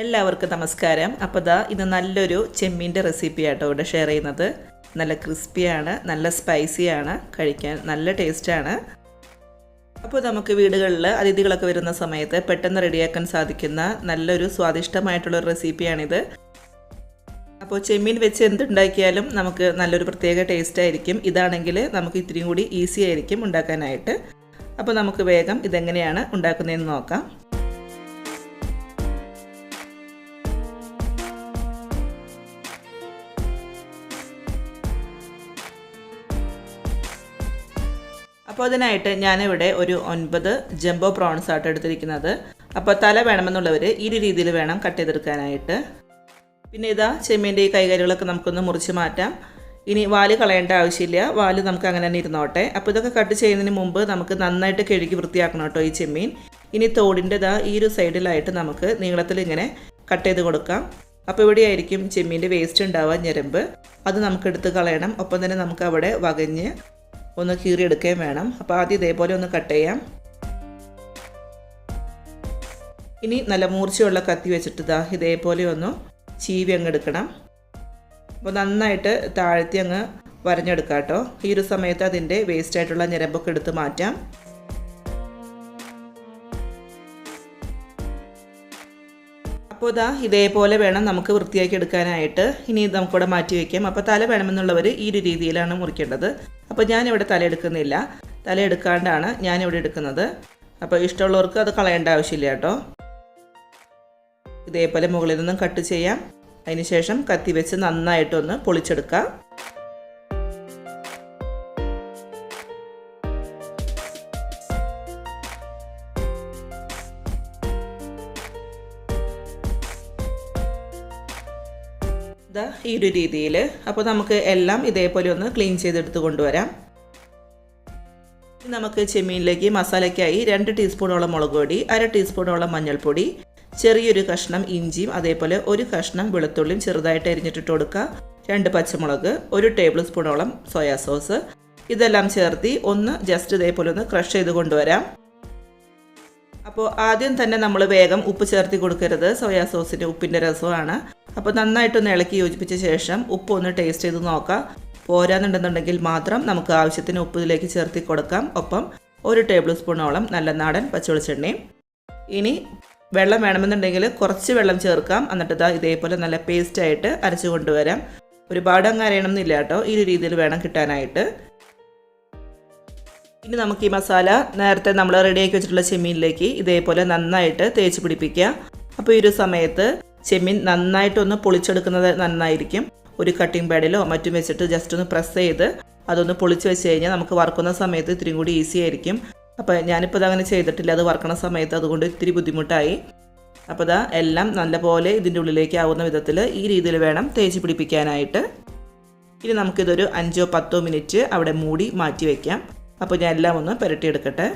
എല്ലാവർക്കും നമസ്കാരം. അപ്പോൾ ദാ ഇത് നല്ലൊരു ചെമ്മീന്റെ റെസിപ്പി ആട്ടോ ഇവിടെ ഷെയർ ചെയ്യുന്നത്. നല്ല ക്രിസ്പിയാണ് നല്ല സ്പൈസിയാണ് കഴിക്കാൻ നല്ല ടേസ്റ്റാണ് അപ്പോൾ നമുക്ക് വീടുകളിൽ അതിഥികളൊക്കെ വരുന്ന സമയത്ത് പെട്ടെന്ന് റെഡിയാക്കാൻ സാധിക്കുന്ന നല്ലൊരു സ്വാദിഷ്ടമായിട്ടുള്ളൊരു റെസിപ്പിയാണിത് അപ്പോൾ ചെമ്മീൻ വെച്ച് എന്തുണ്ടാക്കിയാലും നമുക്ക് നല്ലൊരു പ്രത്യേക ടേസ്റ്റ് ആയിരിക്കും. ഇതാണെങ്കിൽ നമുക്ക് ഇത്തിരിയും കൂടി ഈസി ആയിരിക്കും ഉണ്ടാക്കാനായിട്ട്. അപ്പോൾ നമുക്ക് വേഗം ഇതെങ്ങനെയാണ് ഉണ്ടാക്കുന്നതെന്ന് നോക്കാം. അപ്പോൾ അതിനായിട്ട് ഞാനിവിടെ ഒരു ഒൻപത് ജംബോ പ്രോൺസ് ആയിട്ട് എടുത്തിരിക്കുന്നത്. അപ്പോൾ തല വേണമെന്നുള്ളവർ ഈ രീതിയിൽ വേണം കട്ട് ചെയ്തെടുക്കാനായിട്ട്. പിന്നെ ഇതാ ചെമ്മീന്റെ ഈ കൈകാര്യങ്ങളൊക്കെ നമുക്കൊന്ന് മുറിച്ച് മാറ്റാം. ഇനി വാൽ കളയേണ്ട ആവശ്യമില്ല. വാൽ നമുക്ക് അങ്ങനെ തന്നെ ഇരുന്നോട്ടെ. അപ്പോൾ ഇതൊക്കെ കട്ട് ചെയ്യുന്നതിന് മുമ്പ് നമുക്ക് നന്നായിട്ട് കഴുകി വൃത്തിയാക്കണം കേട്ടോ ഈ ചെമ്മീൻ. ഇനി തോടിന്റെ ഇതാ ഈ ഒരു സൈഡിലായിട്ട് നമുക്ക് നീളത്തിൽ ഇങ്ങനെ കട്ട് ചെയ്ത് കൊടുക്കാം. അപ്പോൾ ഇവിടെയായിരിക്കും ചെമ്മീന്റെ വേസ്റ്റ് ഉണ്ടാവുക ഞരമ്പ്. അത് നമുക്ക് എടുത്ത് കളയണം. ഒപ്പം തന്നെ നമുക്ക് അവിടെ വകഞ്ഞ് ഒന്ന് കീറിയെടുക്കുകയും വേണം. അപ്പോൾ ആദ്യം ഇതേപോലെ ഒന്ന് കട്ട് ചെയ്യാം. ഇനി നല്ല മൂർച്ചയുള്ള കത്തി വെച്ചിട്ട് ഇതാ ഇതേപോലെ ഒന്ന് ചീവി അങ്ങ് എടുക്കണം. അപ്പോൾ നന്നായിട്ട് താഴ്ത്തി അങ്ങ് വരഞ്ഞെടുക്കാം കേട്ടോ. ഈ ഒരു സമയത്ത് അതിന്റെ വേസ്റ്റ് ആയിട്ടുള്ള ഞരമ്പൊക്കെ എടുത്ത് മാറ്റാം. അപ്പോൾ ഇതാ ഇതേപോലെ വേണം നമുക്ക് വൃത്തിയാക്കി എടുക്കാനായിട്ട്. ഇനി നമുക്കിവിടെ മാറ്റി വയ്ക്കാം അപ്പോൾ തല വേണമെന്നുള്ളവർ ഈ ഒരു രീതിയിലാണ് മുറിക്കേണ്ടത്. അപ്പോൾ ഞാനിവിടെ തല എടുക്കുന്നില്ല. തല എടുക്കാണ്ടാണ് ഞാനിവിടെ എടുക്കുന്നത്. അപ്പോൾ ഇഷ്ടമുള്ളവർക്ക് അത് കളയേണ്ട ആവശ്യമില്ല കേട്ടോ. ഇതേപോലെ മുകളിൽ നിന്നും കട്ട് ചെയ്യാം. അതിനുശേഷം കത്തി വെച്ച് നന്നായിട്ടൊന്ന് പൊളിച്ചെടുക്കാം. ഇതാ ഈ ഒരു രീതിയിൽ അപ്പോൾ നമുക്ക് എല്ലാം ഇതേപോലെ ഒന്ന് ക്ലീൻ ചെയ്തെടുത്ത് കൊണ്ടുവരാം. നമുക്ക് ചെമ്മീനിലേക്ക് മസാലയ്ക്കായി രണ്ട് ടീസ്പൂണോളം മുളക് പൊടി അര ടീസ്പൂണോളം മഞ്ഞൾപ്പൊടി ചെറിയൊരു കഷ്ണം ഇഞ്ചിയും അതേപോലെ ഒരു കഷ്ണം വെളുത്തുള്ളിയും ചെറുതായിട്ട് അരിഞ്ഞിട്ടിട്ട് കൊടുക്കുക രണ്ട് പച്ചമുളക് ഒരു ടേബിൾ സ്പൂണോളം സോയാ സോസ് ഇതെല്ലാം ചേർത്തി ഒന്ന് ജസ്റ്റ് ഇതേപോലെ ഒന്ന് ക്രഷ് ചെയ്ത് കൊണ്ടുവരാം. അപ്പോൾ ആദ്യം തന്നെ നമ്മൾ വേഗം ഉപ്പ് ചേർത്തി കൊടുക്കരുത്. സോയാ സോസിന്റെ ഉപ്പിന്റെ രസമാണ്. അപ്പോൾ നന്നായിട്ടൊന്ന് ഇളക്കി യോജിപ്പിച്ച ശേഷം ഉപ്പ് ഒന്ന് ടേസ്റ്റ് ചെയ്ത് നോക്കാം. പോരാന്നുണ്ടെന്നുണ്ടെങ്കിൽ മാത്രം നമുക്ക് ആവശ്യത്തിന് ഉപ്പ് ഇതിലേക്ക് ചേർത്തി കൊടുക്കാം. ഒപ്പം ഒരു ടേബിൾ സ്പൂണോളം നല്ല നാടൻ പച്ചവെളിച്ചെണ്ണയും. ഇനി വെള്ളം വേണമെന്നുണ്ടെങ്കിൽ കുറച്ച് വെള്ളം ചേർക്കാം. എന്നിട്ട് ഇതാ ഇതേപോലെ നല്ല പേസ്റ്റായിട്ട് അരച്ചു കൊണ്ടുവരാം. ഒരുപാട് അങ്ങ് അരയണമെന്നില്ല കേട്ടോ. ഈ രീതിയിൽ വേണം കിട്ടാനായിട്ട്. ഇനി നമുക്ക് ഈ മസാല നേരത്തെ നമ്മൾ റെഡിയാക്കി വെച്ചിട്ടുള്ള ചെമ്മീനിലേക്ക് ഇതേപോലെ നന്നായിട്ട് തേച്ച് പിടിപ്പിക്കുക അപ്പോൾ ഈ ഒരു സമയത്ത് ചെമ്മീൻ നന്നായിട്ടൊന്ന് പൊളിച്ചെടുക്കുന്നത് നന്നായിരിക്കും. ഒരു കട്ടിംഗ് പാഡിലോ മറ്റും വെച്ചിട്ട് ജസ്റ്റ് ഒന്ന് പ്രസ് ചെയ്ത് അതൊന്ന് പൊളിച്ച് വെച്ച് കഴിഞ്ഞാൽ നമുക്ക് വറുക്കുന്ന സമയത്ത് ഇത്തിരി കൂടി ഈസി ആയിരിക്കും. അപ്പോൾ ഞാനിപ്പോൾ അതങ്ങനെ ചെയ്തിട്ടില്ല. അത് വറക്കണ സമയത്ത് അതുകൊണ്ട് ഇത്തിരി ബുദ്ധിമുട്ടായി. അപ്പോൾ ഇതാ എല്ലാം നല്ലപോലെ ഇതിന്റെ ഉള്ളിലേക്ക് ആവുന്ന വിധത്തിൽ ഈ രീതിയിൽ വേണം തേച്ച് പിടിപ്പിക്കാനായിട്ട്. ഇനി നമുക്കിതൊരു അഞ്ചോ പത്തോ മിനിറ്റ് അവിടെ മൂടി മാറ്റി വയ്ക്കാം അപ്പോൾ ഞാൻ എല്ലാം ഒന്ന് പുരട്ടിയെടുക്കട്ടെ.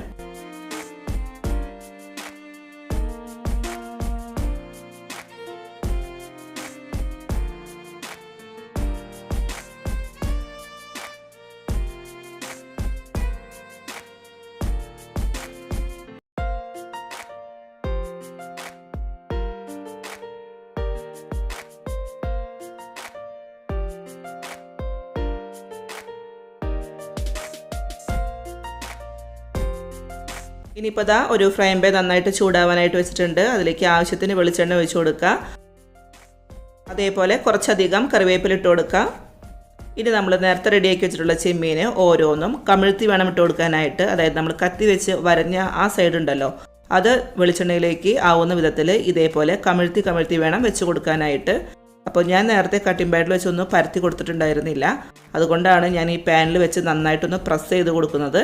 ഇനിയിപ്പോൾ ദാ ഒരു ഫ്രൈ പാൻ നന്നായിട്ട് ചൂടാവാനായിട്ട് വെച്ചിട്ടുണ്ട്. അതിലേക്ക് ആവശ്യത്തിന് വെളിച്ചെണ്ണ ഒഴിച്ച് കൊടുക്കുക. അതേപോലെ കുറച്ചധികം കറിവേപ്പില ഇട്ട് കൊടുക്കുക. ഇനി നമ്മൾ നേരത്തെ റെഡിയാക്കി വെച്ചിട്ടുള്ള ചെമ്മീന് ഓരോന്നും കമിഴ്ത്തി വേണം ഇട്ട് കൊടുക്കാനായിട്ട്. അതായത് നമ്മൾ കത്തി വെച്ച് വരഞ്ഞ ആ സൈഡ് ഉണ്ടല്ലോ അത് വെളിച്ചെണ്ണയിലേക്ക് ആവുന്ന വിധത്തിൽ ഇതേപോലെ കമിഴ്ത്തി കമിഴ്ത്തി വേണം വെച്ച് കൊടുക്കാനായിട്ട്. അപ്പോൾ ഞാൻ നേരത്തെ കട്ടിംഗ് പാഡിൽ വെച്ചൊന്നും പരത്തി കൊടുത്തിട്ടുണ്ടായിരുന്നില്ല. അതുകൊണ്ടാണ് ഞാൻ ഈ പാനിൽ വെച്ച് നന്നായിട്ടൊന്ന് പ്രസ് ചെയ്ത് കൊടുക്കുന്നത്.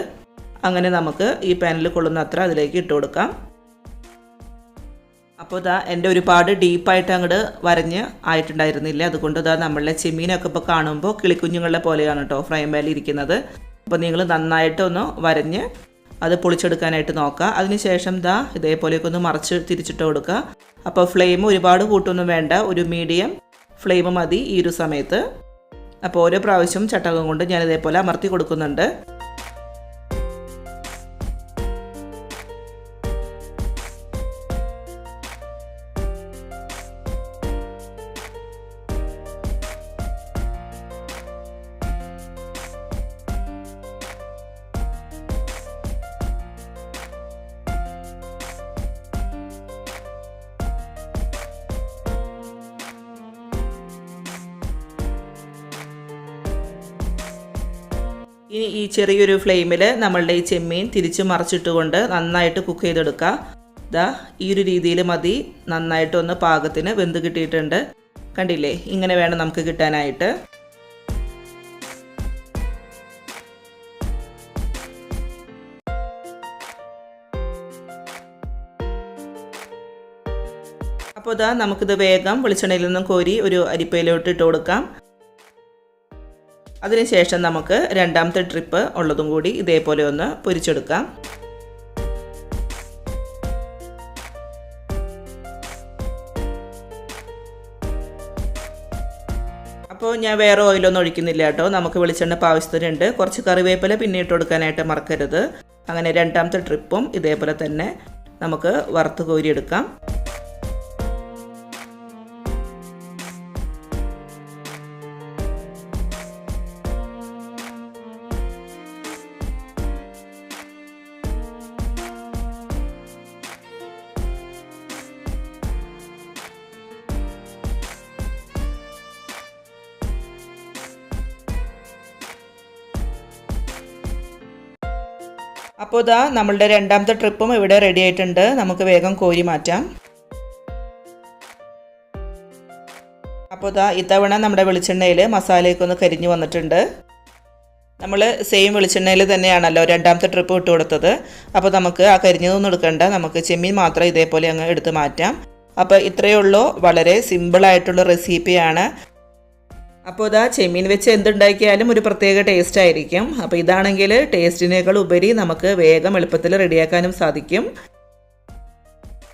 അങ്ങനെ നമുക്ക് ഈ പാനിൽ കൊള്ളുന്ന അത്ര അതിലേക്ക് ഇട്ട് കൊടുക്കാം. അപ്പോൾ ഇതാ എന്റെ ഒരുപാട് ഡീപ്പായിട്ട് അങ്ങോട്ട് വരഞ്ഞ് ആയിട്ടുണ്ടായിരുന്നില്ല. അതുകൊണ്ട് ഇതാ നമ്മളുടെ ചെമ്മീനൊക്കെ ഇപ്പോൾ കാണുമ്പോൾ കിളിക്കുഞ്ഞുങ്ങളെ പോലെയാണ് കേട്ടോ ഫ്രൈ പാനിൽ ഇരിക്കുന്നത്. അപ്പോൾ നിങ്ങൾ നന്നായിട്ടൊന്ന് വരഞ്ഞ് അത് പൊളിച്ചെടുക്കാനായിട്ട് നോക്കുക. അതിനുശേഷം ദാ ഇതേപോലെയൊക്കെ ഒന്ന് മറിച്ച് തിരിച്ചിട്ട് കൊടുക്കുക. അപ്പോൾ ഫ്ലെയിം ഒരുപാട് കൂട്ടൊന്നും വേണ്ട. ഒരു മീഡിയം ഫ്ലെയിം മതി ഈ ഒരു സമയത്ത്. അപ്പോൾ ഓരോ പ്രാവശ്യം ചട്ടകം കൊണ്ട് ഞാൻ ഇതേപോലെ അമർത്തി കൊടുക്കുന്നുണ്ട്. ഇനി ഈ ചെറിയൊരു ഫ്ലെയിമിൽ നമ്മളുടെ ഈ ചെമ്മീൻ തിരിച്ച് മറിച്ചിട്ടുകൊണ്ട് നന്നായിട്ട് കുക്ക് ചെയ്തെടുക്കുക ദാ ഈ ഒരു രീതിയിൽ മതി. നന്നായിട്ടൊന്ന് പാകത്തിന് വെന്ത് കിട്ടിയിട്ടുണ്ട്. കണ്ടില്ലേ? ഇങ്ങനെ വേണം നമുക്ക് കിട്ടാനായിട്ട്. അപ്പോൾ ഇതാ നമുക്കിത് വേഗം വെളിച്ചെണ്ണയിൽ നിന്നും കോരി ഒരു അരിപ്പയിലോട്ട് ഇട്ട് കൊടുക്കാം. അതിനുശേഷം നമുക്ക് രണ്ടാമത്തെ ട്രിപ്പ് ഉള്ളതും കൂടി ഇതേപോലെ ഒന്ന് പൊരിച്ചെടുക്കാം. അപ്പോൾ ഞാൻ വേറെ ഓയിലൊന്നും ഒഴിക്കുന്നില്ല കേട്ടോ. നമുക്ക് വെളിച്ചെണ്ണ ആവശ്യത്തിനുണ്ട് കുറച്ച് കറിവേപ്പില പിന്നെ ഇട്ട് കൊടുക്കാനായിട്ട് മറക്കരുത്. അങ്ങനെ രണ്ടാമത്തെ ട്രിപ്പും ഇതേപോലെ തന്നെ നമുക്ക് വറുത്ത് കോരിയെടുക്കാം. അപ്പോൾ ഇതാ നമ്മളുടെ രണ്ടാമത്തെ ട്രിപ്പും ഇവിടെ റെഡി ആയിട്ടുണ്ട്. നമുക്ക് വേഗം കോരി മാറ്റാം. അപ്പോൾ ഇതാ ഇത്തവണ നമ്മുടെ വെളിച്ചെണ്ണയിൽ മസാലയൊക്കെ ഒന്ന് കരിഞ്ഞു വന്നിട്ടുണ്ട്. നമ്മൾ സെയിം വെളിച്ചെണ്ണയിൽ തന്നെയാണല്ലോ രണ്ടാമത്തെ ട്രിപ്പ് ഇട്ട് കൊടുത്തത്. അപ്പോൾ നമുക്ക് ആ കരിഞ്ഞതൊന്നും എടുക്കേണ്ട. നമുക്ക് ചെമ്മീൻ മാത്രം ഇതേപോലെ അങ്ങ് എടുത്ത് മാറ്റാം. അപ്പോൾ ഇത്രയേ ഉള്ളൂ. വളരെ സിമ്പിളായിട്ടുള്ള റെസിപ്പിയാണ് അപ്പോൾ ഇതാ ചെമ്മീൻ വെച്ച് എന്തുണ്ടാക്കിയാലും ഒരു പ്രത്യേക ടേസ്റ്റ് ആയിരിക്കും. അപ്പോൾ ഇതാണെങ്കിൽ ടേസ്റ്റിനേക്കാൾ ഉപരി നമുക്ക് വേഗം എളുപ്പത്തിൽ റെഡിയാക്കാനും സാധിക്കും.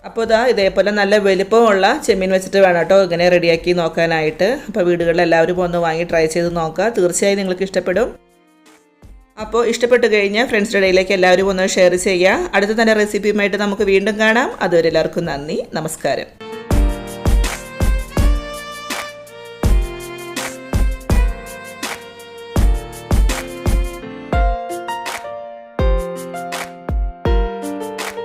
അപ്പോൾ ഇതാ ഇതേപോലെ നല്ല വലുപ്പമുള്ള ചെമ്മീൻ വെച്ചിട്ട് വേണം കേട്ടോ ഇങ്ങനെ റെഡിയാക്കി നോക്കാനായിട്ട്. അപ്പോൾ വീടുകളിൽ എല്ലാവരും ഒന്ന് വാങ്ങി ട്രൈ ചെയ്ത് നോക്കുക. തീർച്ചയായും നിങ്ങൾക്ക് ഇഷ്ടപ്പെടും. അപ്പോൾ ഇഷ്ടപ്പെട്ട് കഴിഞ്ഞാൽ ഫ്രണ്ട്സിന്റെ ഇടയിലേക്ക് എല്ലാവരും ഒന്ന് ഷെയർ ചെയ്യുക. അടുത്ത തന്നെ റെസിപ്പിയുമായിട്ട് നമുക്ക് വീണ്ടും കാണാം. അതുവരെ എല്ലാവർക്കും നന്ദി. നമസ്കാരം.